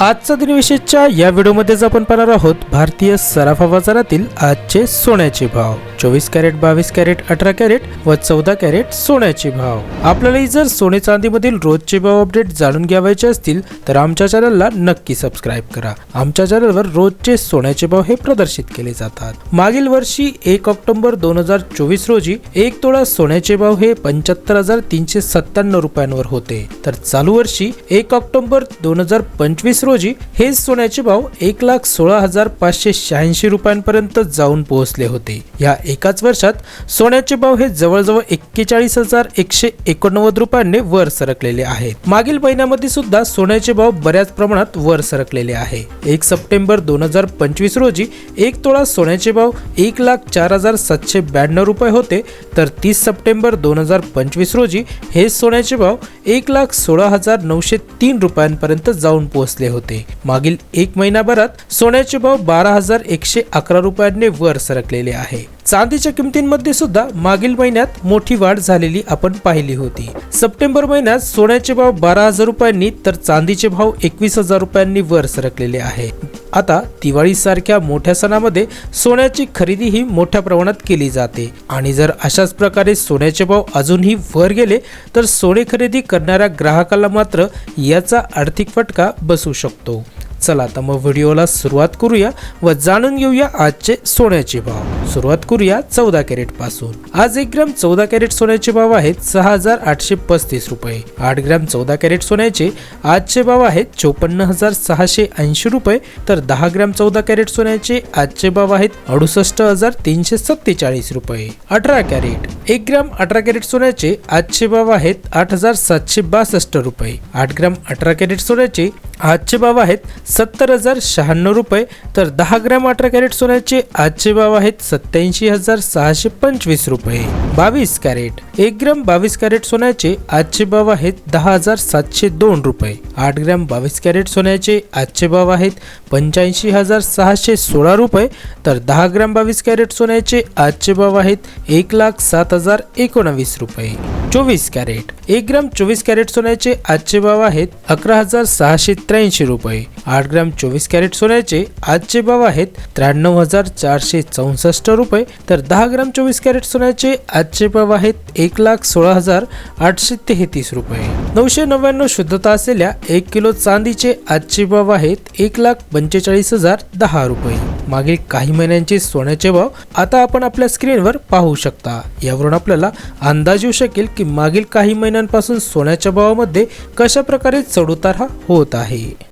आजचा दिनविशेषच्या या व्हिडिओमध्येच आपण पाहणार आहोत भारतीय सराफा बाजारातील आजचे सोन्याचे भाव. चोवीस कॅरेट बावीस कॅरेट अठरा कॅरेट व चौदा कॅरेट सोन्याचे भाव. आपल्यालाही जर सोने चांदीमधील रोजचे भाव अपडेट जाणून घ्यावायचे असतील तर आमच्या चॅनलला नक्की सबस्क्राईब करा. आमच्या चॅनलवर रोजचे सोन्याचे भाव हे प्रदर्शित केले जातात. मागील वर्षी एक ऑक्टोबर दोन हजार चोवीस रोजी एक तोळा सोन्याचे भाव हे पंच्याहत्तर हजार तीनशे सत्त्याण्णव रुपयांवर होते. तर चालू वर्षी एक ऑक्टोबर दोन हजार पंचवीस रोजी हे सोन्याचे भाव एक लाख सोळा हजार पाचशे शहाऐंशी रुपयांपर्यंत जाऊन पोहोचले होते. या एकाच वर्षात सोन्याचे भाव हे जवळजवळ एक्केचाळीस हजार एकशे एकोणनव्वद रुपयांनी वर सरकलेले आहेत. मागील महिन्यामध्ये सुद्धा सोन्याचे भाव बऱ्याच प्रमाणात वर सरकलेले आहे. एक सप्टेंबर दोन हजार पंचवीस रोजी एक तोळा सोन्याचे भाव एक लाख चार हजार सातशे ब्याण्णव रुपये होते. तर तीस सप्टेंबर दोन हजार पंचवीस रोजी हे सोन्याचे भाव एक लाख सोळा हजार नऊशे तीन रुपयांपर्यंत जाऊन पोहोचले होते. मागील एक महिनाभरात सोन्याचे भाव बारा हजार एकशे अकरा रुपयांनी वर सरकलेले आहे. चांदीच्या किमतींमध्ये सुद्धा मागील महिन्यात मोठी वाढ झालेली आपण पाहिली होती. सप्टेंबर महिन्यात सोन्याचे भाव बारा हजार रुपयांनी तर चांदीचे भाव एकवीस हजार रुपयांनी वर सरकलेले आहे. आता दिवाळी सारख्या मोठ्या सणामध्ये सोन्याची खरेदी ही मोठ्या प्रमाणात केली जाते. आणि जर अशाच प्रकारे सोन्याचे भाव अजूनही वर गेले तर सोने खरेदी करणाऱ्या ग्राहकाला मात्र याचा आर्थिक फटका बसू शकतो. चला तर मग व्हिडिओला सुरुवात करूया व जाणून घेऊया आजचे सोन्याचे भाव. सुरुवात करूया चौदा कॅरेटपासून. आज एक ग्रॅम चौदा कॅरेट सोन्याचे भाव आहेत सहा हजार आठशे पस्तीस रुपये. आठ ग्रॅम चौदा कॅरेट सोन्याचे आजचे भाव आहेत चोपन्न हजार सहाशे ऐंशी रुपये. तर दहा ग्रॅम चौदा कॅरेट सोन्याचे आजचे भाव आहेत अडुसष्ट हजार तीनशे सत्तेचाळीस रुपये. अठरा कॅरेट एक ग्रॅम अठरा कॅरेट सोन्याचे आजचे भाव आहेत आठ हजार सातशे बासष्ट रुपये. आठ ग्रॅम अठरा कॅरेट सोन्याचे आजचे भाव आहेत सत्तर हजार शहाण्णव रुपये. तर दहा ग्रॅम अठरा कॅरेट सोन्याचे आजचे भाव आहेत सत्याऐंशी हजार सहाशे पंचवीस रुपये. बावीस कॅरेट. एक ग्रॅम बावीस कॅरेट सोन्याचे आजचे भाव आहेत दहा हजार सातशे दोन रुपये. आठ ग्रॅम बावीस कॅरेट सोन्याचे आजचे भाव आहेत पंच्याऐंशी हजार सहाशे सोळा रुपये. तर दहा ग्रॅम बावीस कॅरेट सोन्याचे आजचे भाव आहेत एक लाख सात हजार एकोणावीस रुपये. चोवीस कॅरेट. एक ग्रॅम चोवीस कॅरेट सोन्याचे आजचे भाव आहेत अकरा हजार सहाशे त्र्याऐंशी रुपये. आठ ग्रॅम चोवीस कॅरेट सोन्याचे आजचे भाव आहेत त्र्याण्णव हजार चारशे चौसष्ट रुपये. तर दहा ग्रॅम चोवीस कॅरेट सोन्याचे आजचे भाव आहेत एक लाख सोळा हजार आठशे तेहतीस रुपये. नऊशे नव्याण्णव शुद्धता असलेल्या एक किलो चांदीचे आजचे भाव आहेत एक लाख पंचेचाळीस हजार दहा रुपये. मागील काही महिन्यांचे सोन्याचे भाव आता आपण आपल्या स्क्रीनवर पाहू शकता. यावरून आपल्याला अंदाज येऊ शकेल की मागील काही महिन्यांपासून सोन्याच्या भावामध्ये कशा प्रकारे चढउतार हा होत आहे.